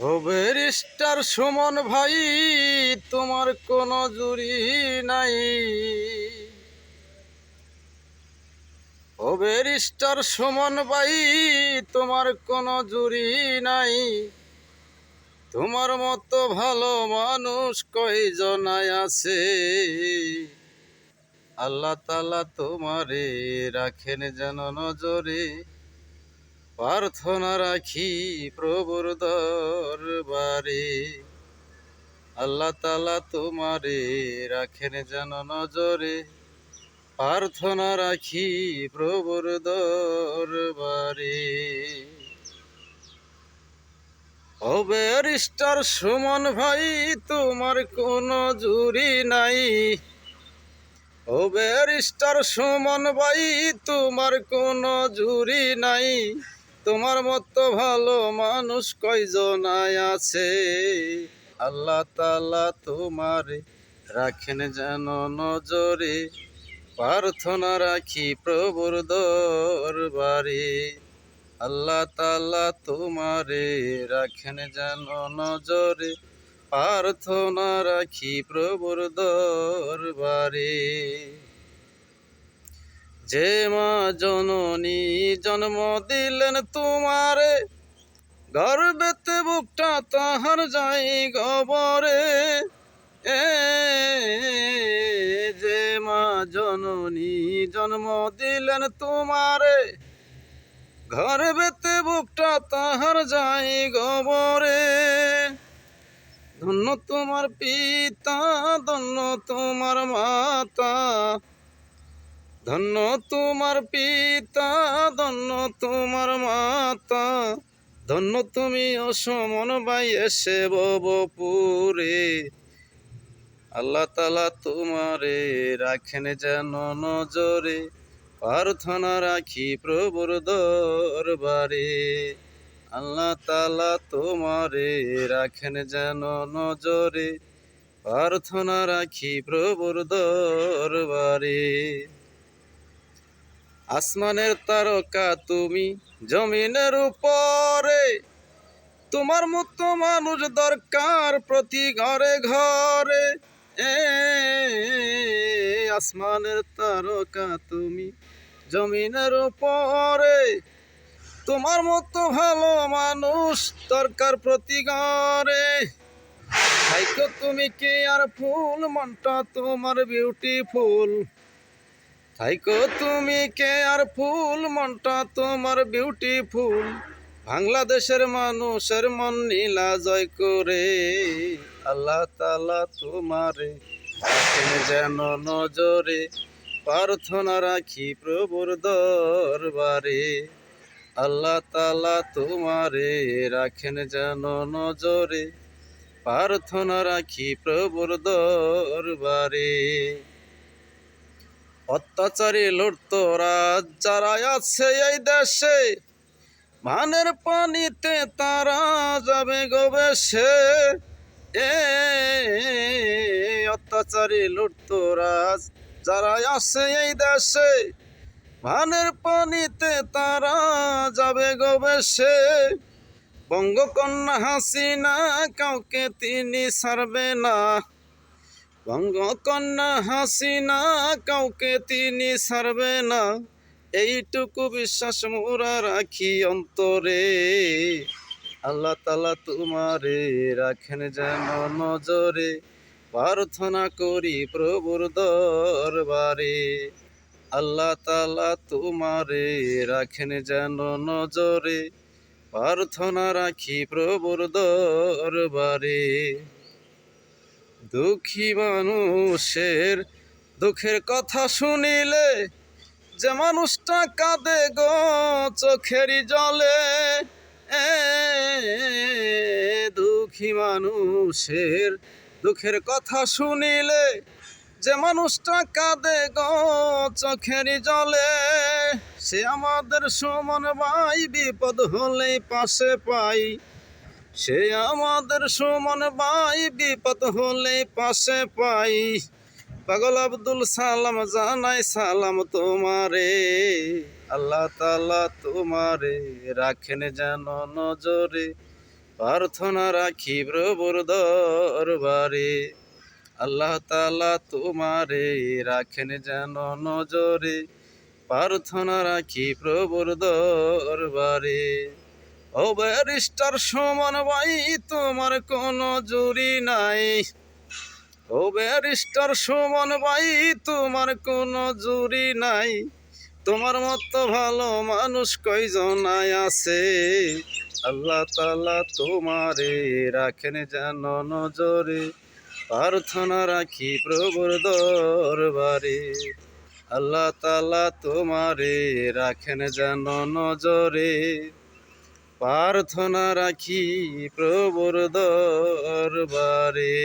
Barrister Suman ভাই, তোমার কোনো জুরি নাই। ও ব্যারিস্টার সুমন ভাই, তোমার কোনো জুরি নাই। তোমার মতো ভালো মানুষ কয়জনায় আছে? আল্লাহ তালা তোমারে রাখেন যেন নজরে। প্রার্থনা রাখি প্রভুর দরবারে। আল্লাহ তালা তোমারে রাখেন যেন নজরে। প্রার্থনা রাখি প্রভুর দরবারে। ও ব্যারিস্টার সুমন ভাই, তোমার কোনো জুরি নাই। ও ব্যারিস্টার সুমন ভাই, তোমার কোনো জুরি নাই। তোমার মতো ভালো মানুষ কয়জনায় আছে? আল্লাহ তালা তোমারে রাখেন যেন নজরে, প্রার্থনা রাখি প্রভুর দরবারে। আল্লাহ তালা তোমারে রাখেন যেন নজরে, প্রার্থনা রাখি প্রভুর দরবারে। যে মা জননী জন্ম দিলেন তোমারে, গর্বেতে বুকটা তাহার যাই গবরে। এ, যে মা জননী জন্ম দিলেন তোমারে ঘর বেতে বুকটা তাহার যাই গবরে। ধন্য তোমার পিতা, ধন্য তোমার মাতা ধন্য তোমার পিতা, ধন্য তোমার মাতা, ধন্য তুমি অসমন বাই এসে ববপুরে আল্লাহ তালা তোমারে রাখেন যেন নজরে, প্রার্থনা রাখি প্রভুর দরবারে। আল্লাহ তালা তোমারে রাখেন যেন নজরে, প্রার্থনা রাখি প্রভুর দরবারে। আসমানের তারকা তুমি জমিনের উপরে। তোমার মতো মানুষ দরকার প্রতি ঘরে ঘরে। এ, আসমানের তারকা তুমি জমিনের উপরে। তোমার মতো ভালো মানুষ দরকার প্রতি ঘরে। তুমি কে আর ফুল, মনটা তোমার বিউটিফুল থাইকো, তুমি কে আর ফুল? মনটা তোমার বিউটিফুল বাংলাদেশের মানুষের মন নীলা জয় করে। আল্লাহ তালা তোমারে যেন নজরে। প্রার্থনা রাখি প্রভুর দরবারে। আল্লাহ তালা তোমারে রাখেন যেন নজরে। প্রার্থনা রাখি প্রভুর দরবারে। অত্যাচারী লুটতরা যারা আছে এই দেশে। মানের পানিতে তারা যাবে গবেষে এ, অত্যাচারী লুটতরাজ যারা আছে এই দেশে। মানের পানিতে তারা যাবে গবেষে বঙ্গকন্যা হাসিনা কাউকে তিনি ছাড়বে না। বঙ্গকন্যা হাসিনা কাউকে তিনি ছাড়বে না। এইটুকু বিশ্বাস মোরা রাখি অন্তরে। আল্লাহ তালা তোমারে রাখেন যেন নজরে। প্রার্থনা করি প্রভুর দরবারে। আল্লাহ তালা তোমারে রাখেন যেন নজরে। প্রার্থনা রাখি প্রভুর দরবারে। দুঃখী মানুষের দুঃখের কথা শুনিলে যে মানুষটা কাঁদে গো চোখেরই জলে। এ, দুঃখী মানুষের দুঃখের কথা শুনিলে যে মানুষটা কাঁদে গো চোখেরই জলে। সে আমাদের সমান ভাই বিপদ হলেই পাশে পাই। সে আমাদের সমান ভাই, বিপদ হলে পাশে পাই। পাগল আব্দুল সালাম জানাই সালাম তোমারে। আল্লাহ তালা তোমারে রাখেন যেন নজরে, প্রার্থনা রাখি প্রভুর দরবারে। আল্লাহ তালা তোমারে রাখেন যেন নজরে, প্রার্থনা রাখি প্রভুর দরবারে। ও ব্যারিস্টার সমান ভাই, তোমার কোনো জুরি নাই। ও ব্যারিস্টার সমান ভাই, তোমার কোনো জুরি নাই। তোমার মতো ভালো মানুষ কয়জনায় আছে? আল্লাহ তালা তোমারে রাখেন যেন নজরে, প্রার্থনা রাখি প্রভুর দরবারে। আল্লাহ তালা তোমারে রাখেন যেন নজরে। প্রার্থনা রাখি প্রবর দরবারে।